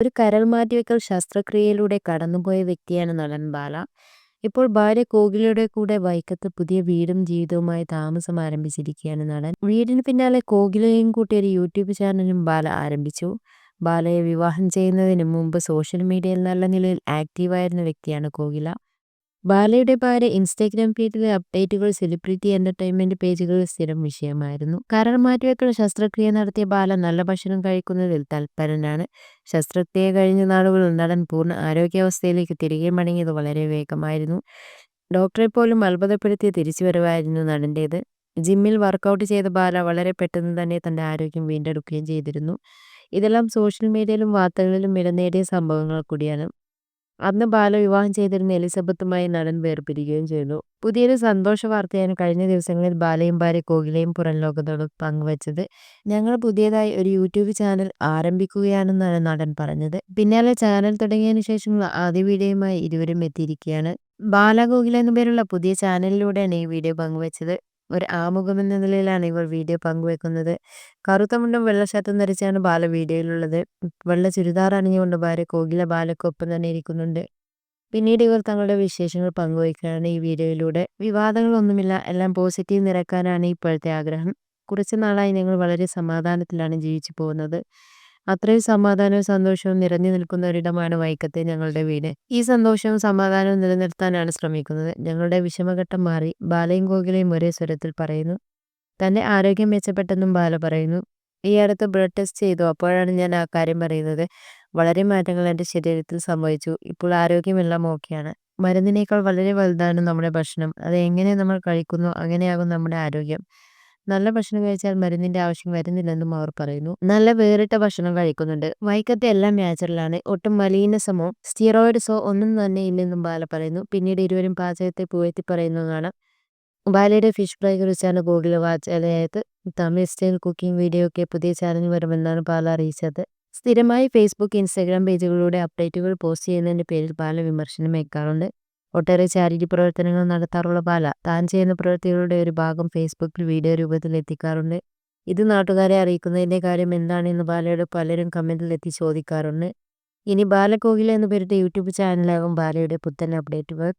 ഒരു കരൾ മാറ്റിവെക്കൽ ശസ്ത്രക്രിയയിലൂടെ കടന്നുപോയ വ്യക്തിയാണ് നടൻ ബാല. ഇപ്പോൾ ഭാര്യ കോകിലയുടെ കൂടെ വൈക്കത്ത് പുതിയ വീടും ജീവിതവുമായി താമസം ആരംഭിച്ചിരിക്കുകയാണ് നടൻ. വീടിന് പിന്നാലെ കോകിലയും കൂട്ടി ഒരു യൂട്യൂബ് ചാനലും ബാല ആരംഭിച്ചു. ബാലയെ വിവാഹം ചെയ്യുന്നതിന് മുമ്പ് സോഷ്യൽ മീഡിയയിൽ നല്ല നിലയിൽ ആക്റ്റീവായിരുന്ന വ്യക്തിയാണ് കോകില. ബാലയുടെ ഭാര്യ ഇൻസ്റ്റാഗ്രാം പേജിലെ അപ്ഡേറ്റുകൾ സെലിബ്രിറ്റി എന്റർടൈൻമെന്റ് പേജുകളിൽ സ്ഥിരം വിഷയമായിരുന്നു. കരൾ മാറ്റിവെക്കൽ ശസ്ത്രക്രിയ നടത്തിയ ബാല നല്ല ഭക്ഷണം കഴിക്കുന്നതിൽ തൽപരനാണ്. ശസ്ത്രക്രിയ കഴിഞ്ഞ നാളുകളിൽ നടൻ പൂർണ ആരോഗ്യാവസ്ഥയിലേക്ക് തിരികെ മടങ്ങിയത് വളരെ വേഗമായിരുന്നു. ഡോക്ടറെ പോലും അത്ഭുതപ്പെടുത്തിയ തിരിച്ചുവരവായിരുന്നു നടന്റേത് ജിമ്മിൽ വർക്കൗട്ട് ചെയ്ത ബാല വളരെ പെട്ടെന്ന് തന്നെ തന്റെ ആരോഗ്യം വീണ്ടെടുക്കുകയും ചെയ്തിരുന്നു. ഇതെല്ലാം സോഷ്യൽ മീഡിയയിലും വാർത്തകളിലും ഇടം നേടിയ സംഭവങ്ങൾ കൂടിയാണ്. അന്ന് ബാല വിവാഹം ചെയ്തിരുന്ന എലിസബത്തുമായി നടൻ വേർപിരിയുകയും ചെയ്തു. പുതിയൊരു സന്തോഷ വാർത്തയാണ് കഴിഞ്ഞ ദിവസങ്ങളിൽ ബാലയും ഭാര്യ കോകിലയും പുറം ലോകത്തോട് പങ്കുവച്ചത്. ഞങ്ങൾ പുതിയതായി ഒരു യൂട്യൂബ് ചാനൽ ആരംഭിക്കുകയാണെന്നാണ് നടൻ പറഞ്ഞത്. പിന്നാലെ ചാനൽ തുടങ്ങിയതിനു ശേഷമുള്ള ആദ്യ വീഡിയോയുമായി ഇരുവരും എത്തിയിരിക്കുകയാണ്. ബാല കോകില എന്നുപേരുള്ള പുതിയ ചാനലിലൂടെയാണ് ഈ വീഡിയോ പങ്കുവച്ചത്. ഒരു ആമുഖമെന്ന നിലയിലാണ് ഇവർ വീഡിയോ പങ്കുവെക്കുന്നത്. കറുത്ത മുണ്ടും വെള്ള ഷർട്ടും ധരിച്ചാണ് ബാല വീഡിയോയിലുള്ളത്. വെള്ള ചുരിദാർ അണിഞ്ഞുകൊണ്ട് ഭാര്യ കോകില ബാലക്കൊപ്പം തന്നെ ഇരിക്കുന്നുണ്ട്. പിന്നീട് ഇവർ തങ്ങളുടെ വിശേഷങ്ങൾ പങ്കുവയ്ക്കുകയാണ് ഈ വീഡിയോയിലൂടെ. വിവാദങ്ങളൊന്നുമില്ല. എല്ലാം പോസിറ്റീവ് നിരക്കാനാണ് ഇപ്പോഴത്തെ ആഗ്രഹം. കുറച്ച് നാളായി ഞങ്ങൾ വളരെ സമാധാനത്തിലാണ് ജീവിച്ചു പോകുന്നത്. അത്രയും സമാധാനവും സന്തോഷവും നിറഞ്ഞു നിൽക്കുന്ന ഒരിടമാണ് വൈക്കത്തെ ഞങ്ങളുടെ വീട്. ഈ സന്തോഷവും സമാധാനവും നിലനിർത്താനാണ് ശ്രമിക്കുന്നത്. ഞങ്ങളുടെ വിഷമഘട്ടം മാറി. ബാലയും കോകിലയും ഒരേ സ്വരത്തിൽ പറയുന്നു. തന്റെ ആരോഗ്യം മെച്ചപ്പെട്ടെന്നും ബാല പറയുന്നു. ഈ അടുത്ത് ബ്ലഡ് ടെസ്റ്റ് ചെയ്തു. അപ്പോഴാണ് ഞാൻ ആ കാര്യം പറയുന്നത്. വളരെ മാറ്റങ്ങൾ എന്റെ ശരീരത്തിൽ സംഭവിച്ചു. ഇപ്പോൾ ആരോഗ്യമെല്ലാം ഓക്കെയാണ്. മരുന്നിനേക്കാൾ വളരെ വലുതാണ് നമ്മുടെ ഭക്ഷണം. അത് എങ്ങനെ നമ്മൾ കഴിക്കുന്നു അങ്ങനെയാകും നമ്മുടെ ആരോഗ്യം. നല്ല ഭക്ഷണം കഴിച്ചാൽ മരുന്നിന്റെ ആവശ്യം വരുന്നില്ലെന്നും അവർ പറയുന്നു. നല്ല വേറിട്ട ഭക്ഷണം കഴിക്കുന്നുണ്ട്. വൈക്കത്തെ എല്ലാം നാച്ചുറലാണ്. ഒട്ടും മലീനസമോ സ്റ്റിറോയിഡ്സോ ഒന്നും തന്നെ ഇല്ലെന്നും ബാല പറയുന്നു. പിന്നീട് ഇരുവരും പാചകത്തെ പുകഴ്ത്തി പറയുന്നത് കാണാം. ബാലയുടെ ഫിഷ് ഫ്രൈ കുറിച്ചാണ് ഗൂഗിൾ വാചാലയായത്. തമിഴ് സ്റ്റൈൽ കുക്കിംഗ് വീഡിയോ ഒക്കെ പുതിയ ചാനൽ വരുമെന്നാണ് ബാല അറിയിച്ചത്. സ്ഥിരമായി ഫേസ്ബുക്ക് ഇൻസ്റ്റാഗ്രാം പേജുകളിലൂടെ അപ്ഡേറ്റുകൾ പോസ്റ്റ് ചെയ്യുന്നതിന്റെ പേരിൽ ബാല വിമർശനം ഏൽക്കാറുണ്ട്. ഒട്ടേറെ ചാരിറ്റി പ്രവർത്തനങ്ങൾ നടത്താറുള്ള ബാല താൻ ചെയ്യുന്ന പ്രവൃത്തികളുടെ ഒരു ഭാഗം ഫേസ്ബുക്കിൽ വീഡിയോ രൂപത്തിൽ എത്തിക്കാറുണ്ട്. ഇത് നാട്ടുകാരെ അറിയിക്കുന്നതിന്റെ കാര്യം എന്താണെന്ന് ബാലയുടെ പലരും കമന്റിൽ എത്തി ചോദിക്കാറുണ്ട്. ഇനി ബാല കോകില എന്നു പേരിട്ട യൂട്യൂബ് ചാനലാകും ബാലയുടെ പുത്തൻ അപ്ഡേറ്റുകൾ.